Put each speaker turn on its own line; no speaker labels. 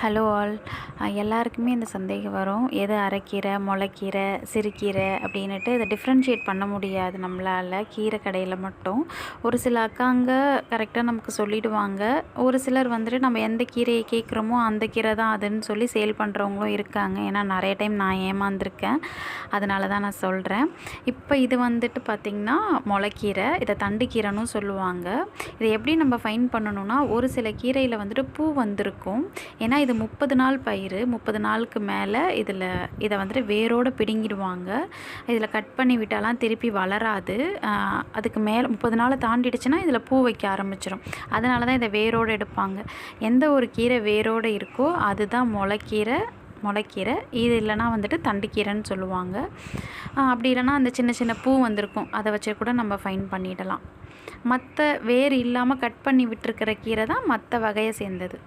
Hello all. எல்லாருக்குமே இந்த சந்தேகம் வரும். எது அரைக்கீரை முளைக்கீரை சிறுகீரை அப்படின்ட்டு இதை டிஃப்ரென்ஷியேட் பண்ண முடியாது நம்மளால் கீரை கடையில் மட்டும். ஒரு சில அக்காங்க கரெக்டாக நமக்கு சொல்லிடுவாங்க. ஒரு சிலர் வந்துட்டு நம்ம எந்த கீரையை கேட்குறோமோ அந்த கீரை தான் அதுன்னு சொல்லி சேல் பண்ணுறவங்களும் இருக்காங்க. ஏன்னா நிறைய டைம் நான் ஏமாந்துருக்கேன். அதனால தான் நான் சொல்கிறேன் இப்போ இது வந்துட்டு பார்த்திங்கன்னா முளைக்கீரை இதை தண்டுக்கீரைன்னு சொல்லுவாங்க. இதை எப்படி நம்ம ஃபைன் பண்ணணும்னா ஒரு சில கீரையில் வந்துட்டு பூ வந்திருக்கும். ஏன்னா இது முப்பது நாள் பயிர் முப்பது நாளுக்கு மேலே இதில் இதை வந்துட்டு வேரோடு பிடுங்கிடுவாங்க. இதில் கட் பண்ணி விட்டாலாம் திருப்பி வளராது. அதுக்கு மேலே முப்பது நாளை தாண்டிடுச்சுன்னா இதில் பூ வைக்க ஆரம்பிச்சிடும் அதனால தான் இதை வேரோடு எடுப்பாங்க. எந்த ஒரு கீரை வேரோடு இருக்கோ அதுதான் முளைக்கீரை முளைக்கீரை. இது இல்லைன்னா வந்துட்டு தண்டுக்கீரைன்னு சொல்லுவாங்க. அப்படி இல்லைன்னா அந்த சின்ன சின்ன பூ வந்திருக்கும். அதை வச்சு கூட நம்ம ஃபைன் பண்ணிடலாம். மற்ற வேர் இல்லாமல் கட் பண்ணி விட்டுருக்கிற கீரை தான் மற்ற வகையை சேர்ந்தது.